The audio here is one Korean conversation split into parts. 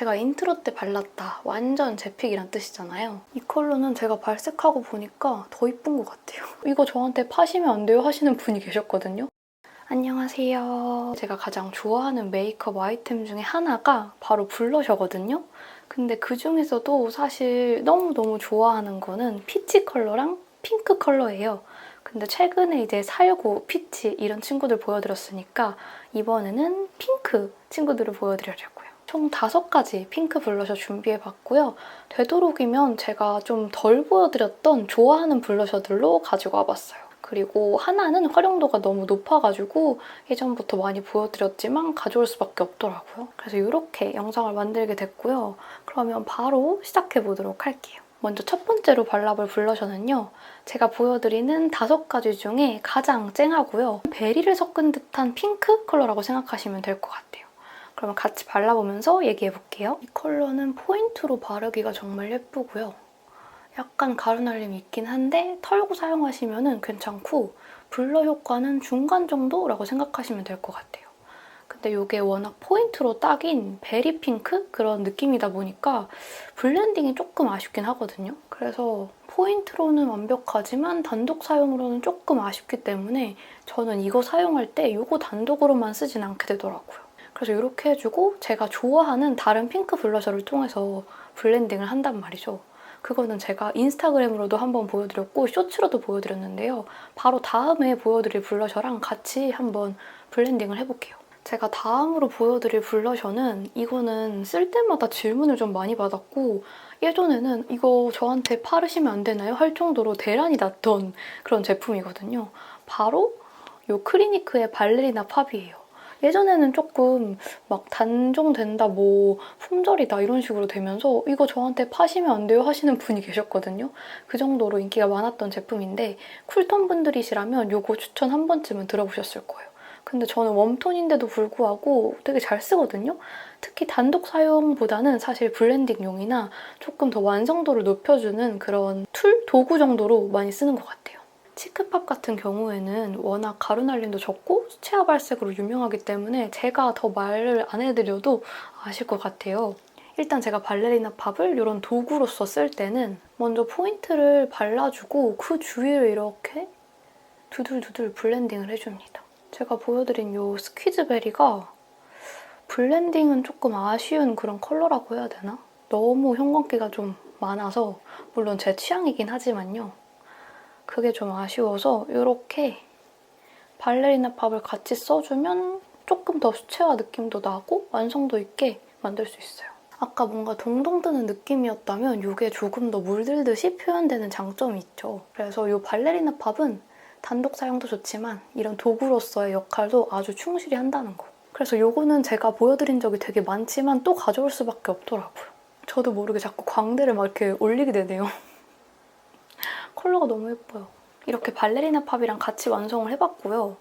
제가 인트로 때 발랐다. 완전 제 픽이란 뜻이잖아요. 이 컬러는 제가 발색하고 보니까 더 이쁜 것 같아요. 이거 저한테 파시면 안 돼요 하시는 분이 계셨거든요. 안녕하세요. 제가 가장 좋아하는 메이크업 아이템 중에 하나가 바로 블러셔거든요. 근데 그 중에서도 사실 너무너무 좋아하는 거는 피치 컬러랑 핑크 컬러예요. 근데 최근에 이제 살고 피치 이런 친구들 보여드렸으니까 이번에는 핑크 친구들을 보여드리려고요. 총 다섯 가지 핑크 블러셔 준비해봤고요. 되도록이면 제가 좀 덜 보여드렸던 좋아하는 블러셔들로 가지고 와봤어요. 그리고 하나는 활용도가 너무 높아가지고 예전부터 많이 보여드렸지만 가져올 수밖에 없더라고요. 그래서 이렇게 영상을 만들게 됐고요. 그러면 바로 시작해보도록 할게요. 먼저 첫 번째로 발라볼 블러셔는요. 제가 보여드리는 다섯 가지 중에 가장 쨍하고요. 베리를 섞은 듯한 핑크 컬러라고 생각하시면 될 것 같아요. 그러면 같이 발라보면서 얘기해 볼게요. 이 컬러는 포인트로 바르기가 정말 예쁘고요. 약간 가루날림이 있긴 한데 털고 사용하시면 괜찮고 블러 효과는 중간 정도라고 생각하시면 될 것 같아요. 근데 이게 워낙 포인트로 딱인 베리 핑크 그런 느낌이다 보니까 블렌딩이 조금 아쉽긴 하거든요. 그래서 포인트로는 완벽하지만 단독 사용으로는 조금 아쉽기 때문에 저는 이거 사용할 때 이거 단독으로만 쓰진 않게 되더라고요. 그래서 이렇게 해주고 제가 좋아하는 다른 핑크 블러셔를 통해서 블렌딩을 한단 말이죠. 그거는 제가 인스타그램으로도 한번 보여드렸고 쇼츠로도 보여드렸는데요. 바로 다음에 보여드릴 블러셔랑 같이 한번 블렌딩을 해볼게요. 제가 다음으로 보여드릴 블러셔는 이거는 쓸 때마다 질문을 좀 많이 받았고 예전에는 이거 저한테 바르시면 안 되나요? 할 정도로 대란이 났던 그런 제품이거든요. 바로 이 크리니크의 발레리나 팝이에요. 예전에는 조금 막 단종된다, 뭐 품절이다 이런 식으로 되면서 이거 저한테 파시면 안 돼요 하시는 분이 계셨거든요. 그 정도로 인기가 많았던 제품인데 쿨톤 분들이시라면 이거 추천 한 번쯤은 들어보셨을 거예요. 근데 저는 웜톤인데도 불구하고 되게 잘 쓰거든요. 특히 단독 사용보다는 사실 블렌딩용이나 조금 더 완성도를 높여주는 그런 툴, 도구 정도로 많이 쓰는 것 같아요. 치크팝 같은 경우에는 워낙 가루날림도 적고 수채화 발색으로 유명하기 때문에 제가 더 말을 안 해드려도 아실 것 같아요. 일단 제가 발레리나 팝을 이런 도구로서 쓸 때는 먼저 포인트를 발라주고 그 주위를 이렇게 두들두들 블렌딩을 해줍니다. 제가 보여드린 이 스퀴즈베리가 블렌딩은 조금 아쉬운 그런 컬러라고 해야 되나? 너무 형광기가 좀 많아서 물론 제 취향이긴 하지만요. 그게 좀 아쉬워서 이렇게 발레리나 팝을 같이 써주면 조금 더 수채화 느낌도 나고 완성도 있게 만들 수 있어요. 아까 뭔가 동동 뜨는 느낌이었다면 이게 조금 더 물들듯이 표현되는 장점이 있죠. 그래서 이 발레리나 팝은 단독 사용도 좋지만 이런 도구로서의 역할도 아주 충실히 한다는 거. 그래서 이거는 제가 보여드린 적이 되게 많지만 또 가져올 수밖에 없더라고요. 저도 모르게 자꾸 광대를 막 이렇게 올리게 되네요. 컬러가 너무 예뻐요. 이렇게 발레리나 팝이랑 같이 완성을 해봤고요.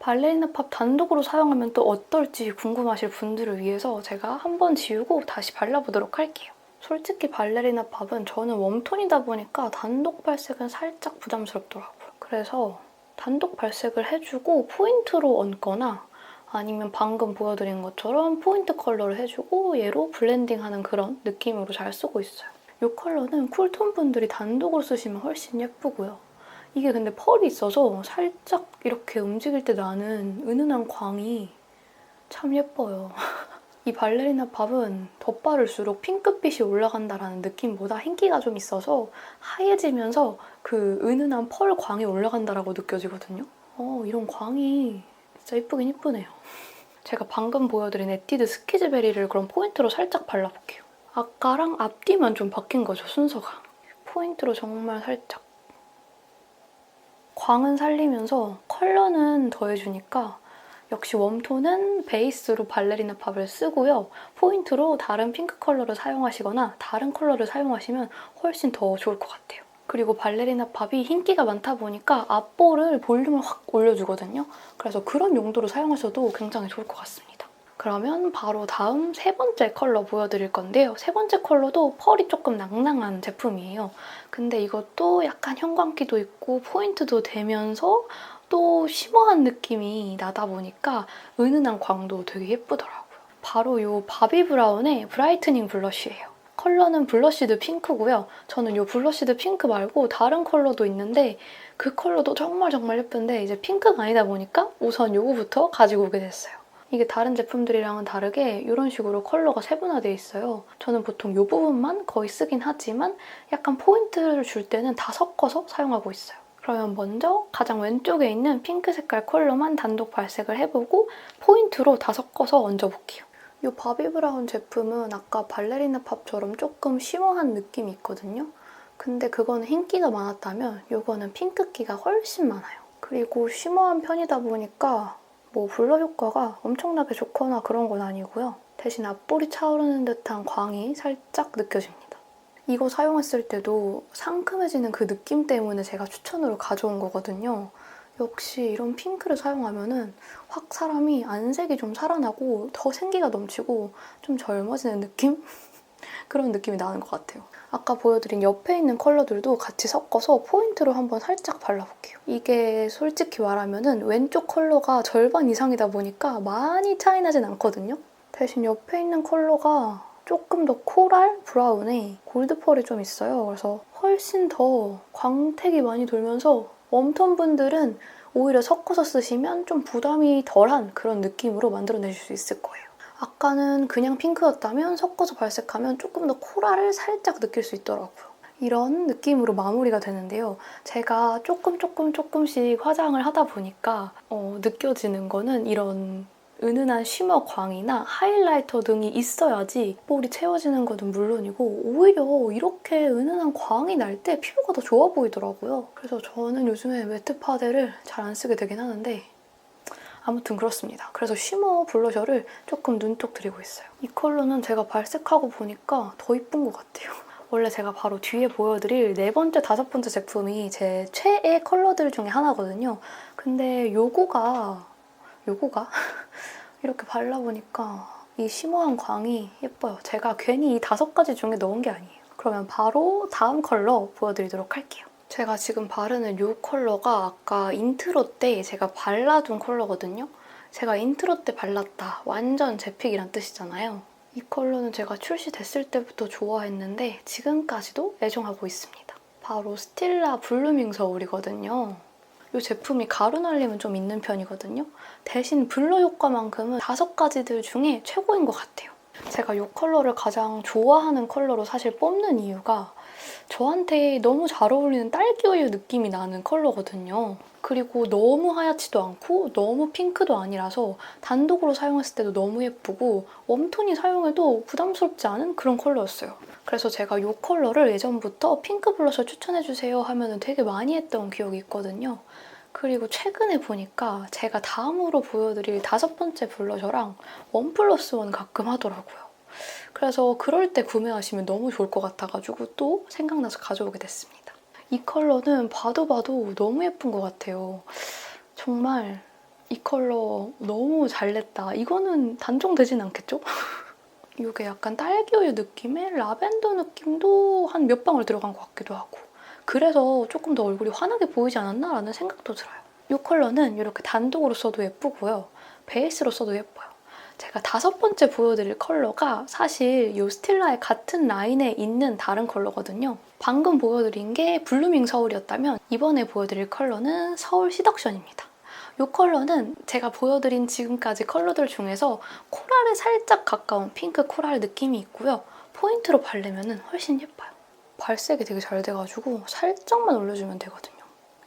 발레리나 팝 단독으로 사용하면 또 어떨지 궁금하실 분들을 위해서 제가 한번 지우고 다시 발라보도록 할게요. 솔직히 발레리나 팝은 저는 웜톤이다 보니까 단독 발색은 살짝 부담스럽더라고요. 그래서 단독 발색을 해주고 포인트로 얹거나 아니면 방금 보여드린 것처럼 포인트 컬러를 해주고 얘로 블렌딩하는 그런 느낌으로 잘 쓰고 있어요. 이 컬러는 쿨톤 분들이 단독으로 쓰시면 훨씬 예쁘고요. 이게 근데 펄이 있어서 살짝 이렇게 움직일 때 나는 은은한 광이 참 예뻐요. 이 발레리나 팝은 덧바를수록 핑크빛이 올라간다라는 느낌보다 흰기가 좀 있어서 하얘지면서 그 은은한 펄 광이 올라간다라고 느껴지거든요. 어, 이런 광이 진짜 예쁘긴 예쁘네요. 제가 방금 보여드린 에뛰드 스키즈베리를 그럼 포인트로 살짝 발라볼게요. 아까랑 앞뒤만 좀 바뀐 거죠, 순서가. 포인트로 정말 살짝. 광은 살리면서 컬러는 더해주니까 역시 웜톤은 베이스로 발레리나 팝을 쓰고요. 포인트로 다른 핑크 컬러를 사용하시거나 다른 컬러를 사용하시면 훨씬 더 좋을 것 같아요. 그리고 발레리나 팝이 흰기가 많다 보니까 앞볼을 볼륨을 확 올려주거든요. 그래서 그런 용도로 사용하셔도 굉장히 좋을 것 같습니다. 그러면 바로 다음 세 번째 컬러 보여드릴 건데요. 세 번째 컬러도 펄이 조금 낭낭한 제품이에요. 근데 이것도 약간 형광기도 있고 포인트도 되면서 또 쉬머한 느낌이 나다 보니까 은은한 광도 되게 예쁘더라고요. 바로 이 바비 브라운의 브라이트닝 블러쉬예요. 컬러는 블러쉬드 핑크고요. 저는 이 블러쉬드 핑크 말고 다른 컬러도 있는데 그 컬러도 정말 정말 예쁜데 이제 핑크가 아니다 보니까 우선 이거부터 가지고 오게 됐어요. 이게 다른 제품들이랑은 다르게 이런 식으로 컬러가 세분화되어 있어요. 저는 보통 이 부분만 거의 쓰긴 하지만 약간 포인트를 줄 때는 다 섞어서 사용하고 있어요. 그러면 먼저 가장 왼쪽에 있는 핑크 색깔 컬러만 단독 발색을 해보고 포인트로 다 섞어서 얹어볼게요. 이 바비 브라운 제품은 아까 발레리나 팝처럼 조금 쉬머한 느낌이 있거든요. 근데 그거는 흰기가 많았다면 이거는 핑크기가 훨씬 많아요. 그리고 쉬머한 편이다 보니까 뭐 블러 효과가 엄청나게 좋거나 그런 건 아니고요. 대신 앞볼이 차오르는 듯한 광이 살짝 느껴집니다. 이거 사용했을 때도 상큼해지는 그 느낌 때문에 제가 추천으로 가져온 거거든요. 역시 이런 핑크를 사용하면은 확 사람이 안색이 좀 살아나고 더 생기가 넘치고 좀 젊어지는 느낌? 그런 느낌이 나는 것 같아요. 아까 보여드린 옆에 있는 컬러들도 같이 섞어서 포인트로 한번 살짝 발라볼게요. 이게 솔직히 말하면은 왼쪽 컬러가 절반 이상이다 보니까 많이 차이 나진 않거든요. 대신 옆에 있는 컬러가 조금 더 코랄 브라운에 골드 펄이 좀 있어요. 그래서 훨씬 더 광택이 많이 돌면서 웜톤 분들은 오히려 섞어서 쓰시면 좀 부담이 덜한 그런 느낌으로 만들어내실 수 있을 거예요. 아까는 그냥 핑크였다면 섞어서 발색하면 조금 더 코랄을 살짝 느낄 수 있더라고요. 이런 느낌으로 마무리가 되는데요. 제가 조금 조금 조금씩 화장을 하다 보니까 어, 느껴지는 거는 이런 은은한 쉬머 광이나 하이라이터 등이 있어야지 볼이 채워지는 것은 물론이고 오히려 이렇게 은은한 광이 날 때 피부가 더 좋아 보이더라고요. 그래서 저는 요즘에 매트 파데를 잘 안 쓰게 되긴 하는데 아무튼 그렇습니다. 그래서 쉬머 블러셔를 조금 눈독 들이고 있어요. 이 컬러는 제가 발색하고 보니까 더 이쁜 것 같아요. 원래 제가 바로 뒤에 보여드릴 네 번째, 다섯 번째 제품이 제 최애 컬러들 중에 하나거든요. 근데 요거가 요거가 이렇게 발라보니까 이 쉬머한 광이 예뻐요. 제가 괜히 이 다섯 가지 중에 넣은 게 아니에요. 그러면 바로 다음 컬러 보여드리도록 할게요. 제가 지금 바르는 이 컬러가 아까 인트로 때 제가 발라둔 컬러거든요. 제가 인트로 때 발랐다. 완전 제 픽이란 뜻이잖아요. 이 컬러는 제가 출시됐을 때부터 좋아했는데 지금까지도 애정하고 있습니다. 바로 스틸라 블루밍 서울이거든요. 이 제품이 가루 날림은 좀 있는 편이거든요. 대신 블러 효과만큼은 다섯 가지들 중에 최고인 것 같아요. 제가 이 컬러를 가장 좋아하는 컬러로 사실 뽑는 이유가 저한테 너무 잘 어울리는 딸기우유 느낌이 나는 컬러거든요. 그리고 너무 하얗지도 않고 너무 핑크도 아니라서 단독으로 사용했을 때도 너무 예쁘고 웜톤이 사용해도 부담스럽지 않은 그런 컬러였어요. 그래서 제가 이 컬러를 예전부터 핑크 블러셔 추천해주세요 하면 되게 많이 했던 기억이 있거든요. 그리고 최근에 보니까 제가 다음으로 보여드릴 다섯 번째 블러셔랑 원 플러스 원 가끔 하더라고요. 그래서 그럴 때 구매하시면 너무 좋을 것 같아가지고 또 생각나서 가져오게 됐습니다. 이 컬러는 봐도 봐도 너무 예쁜 것 같아요. 정말 이 컬러 너무 잘 냈다. 이거는 단종되진 않겠죠? 이게 약간 딸기우유 느낌의 라벤더 느낌도 한 몇 방울 들어간 것 같기도 하고 그래서 조금 더 얼굴이 환하게 보이지 않았나라는 생각도 들어요. 이 컬러는 이렇게 단독으로 써도 예쁘고요. 베이스로 써도 예뻐요. 제가 다섯 번째 보여드릴 컬러가 사실 이 스틸라의 같은 라인에 있는 다른 컬러거든요. 방금 보여드린 게 블루밍 서울이었다면 이번에 보여드릴 컬러는 서울 시덕션입니다. 이 컬러는 제가 보여드린 지금까지 컬러들 중에서 코랄에 살짝 가까운 핑크 코랄 느낌이 있고요. 포인트로 바르면 훨씬 예뻐요. 발색이 되게 잘 돼가지고 살짝만 올려주면 되거든요.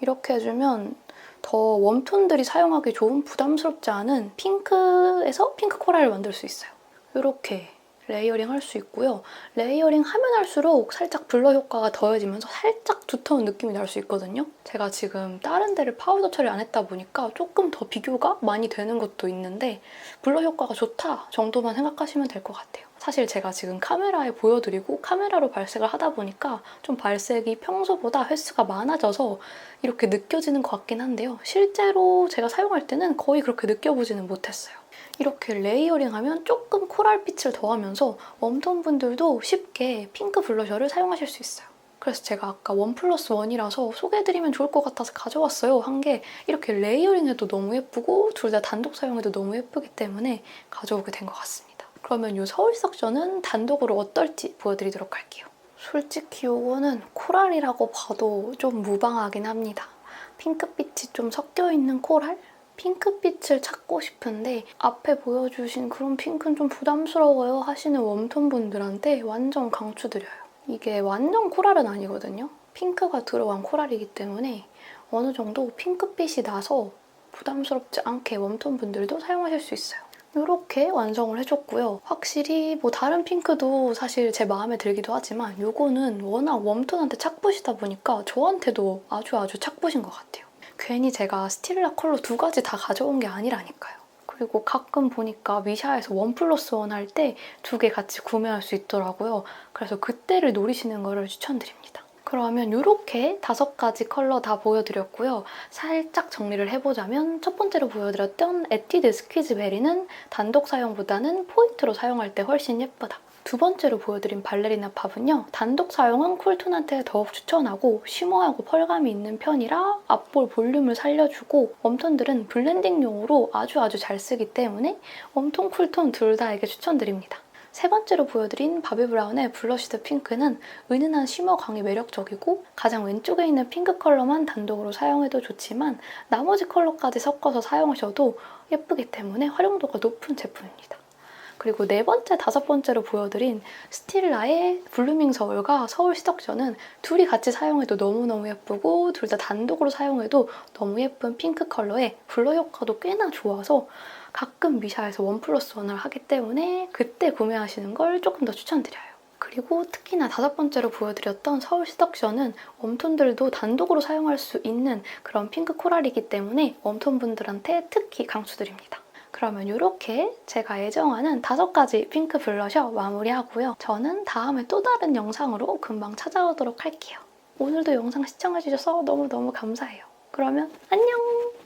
이렇게 해주면 더 웜톤들이 사용하기 좋은 부담스럽지 않은 핑크에서 핑크 코랄을 만들 수 있어요. 이렇게 레이어링 할 수 있고요. 레이어링 하면 할수록 살짝 블러 효과가 더해지면서 살짝 두터운 느낌이 날 수 있거든요. 제가 지금 다른 데를 파우더 처리 안 했다 보니까 조금 더 비교가 많이 되는 것도 있는데 블러 효과가 좋다 정도만 생각하시면 될 것 같아요. 사실 제가 지금 카메라에 보여드리고 카메라로 발색을 하다 보니까 좀 발색이 평소보다 횟수가 많아져서 이렇게 느껴지는 것 같긴 한데요. 실제로 제가 사용할 때는 거의 그렇게 느껴보지는 못했어요. 이렇게 레이어링하면 조금 코랄빛을 더하면서 웜톤 분들도 쉽게 핑크 블러셔를 사용하실 수 있어요. 그래서 제가 아까 원 플러스 원이라서 소개해드리면 좋을 것 같아서 가져왔어요. 한 게 이렇게 레이어링해도 너무 예쁘고 둘 다 단독 사용해도 너무 예쁘기 때문에 가져오게 된 것 같습니다. 그러면 이 서울 석션은 단독으로 어떨지 보여드리도록 할게요. 솔직히 이거는 코랄이라고 봐도 좀 무방하긴 합니다. 핑크빛이 좀 섞여있는 코랄? 핑크빛을 찾고 싶은데 앞에 보여주신 그런 핑크는 좀 부담스러워요 하시는 웜톤 분들한테 완전 강추드려요. 이게 완전 코랄은 아니거든요. 핑크가 들어간 코랄이기 때문에 어느 정도 핑크빛이 나서 부담스럽지 않게 웜톤 분들도 사용하실 수 있어요. 이렇게 완성을 해줬고요. 확실히 뭐 다른 핑크도 사실 제 마음에 들기도 하지만 이거는 워낙 웜톤한테 착붙이다 보니까 저한테도 아주 아주 착붙인 것 같아요. 괜히 제가 스틸라 컬러 두 가지 다 가져온 게 아니라니까요. 그리고 가끔 보니까 미샤에서 원 플러스 원 할 때 두 개 같이 구매할 수 있더라고요. 그래서 그때를 노리시는 거를 추천드립니다. 그러면 이렇게 다섯 가지 컬러 다 보여드렸고요. 살짝 정리를 해보자면 첫 번째로 보여드렸던 에뛰드 스퀴즈 베리는 단독 사용보다는 포인트로 사용할 때 훨씬 예쁘다. 두 번째로 보여드린 발레리나 팝은요. 단독 사용은 쿨톤한테 더욱 추천하고 쉬머하고 펄감이 있는 편이라 앞볼 볼륨을 살려주고 웜톤들은 블렌딩용으로 아주 아주 잘 쓰기 때문에 웜톤, 쿨톤 둘 다에게 추천드립니다. 세 번째로 보여드린 바비 브라운의 블러시드 핑크는 은은한 쉬머 광이 매력적이고 가장 왼쪽에 있는 핑크 컬러만 단독으로 사용해도 좋지만 나머지 컬러까지 섞어서 사용하셔도 예쁘기 때문에 활용도가 높은 제품입니다. 그리고 네 번째, 다섯 번째로 보여드린 스틸라의 블루밍 서울과 서울 시덕션은 둘이 같이 사용해도 너무너무 예쁘고 둘 다 단독으로 사용해도 너무 예쁜 핑크 컬러에 블러 효과도 꽤나 좋아서 가끔 미샤에서 원 플러스 원을 하기 때문에 그때 구매하시는 걸 조금 더 추천드려요. 그리고 특히나 다섯 번째로 보여드렸던 서울 시덕션은 웜톤들도 단독으로 사용할 수 있는 그런 핑크 코랄이기 때문에 웜톤 분들한테 특히 강추드립니다. 그러면 이렇게 제가 애정하는 다섯 가지 핑크 블러셔 마무리하고요. 저는 다음에 또 다른 영상으로 금방 찾아오도록 할게요. 오늘도 영상 시청해주셔서 너무너무 감사해요. 그러면 안녕!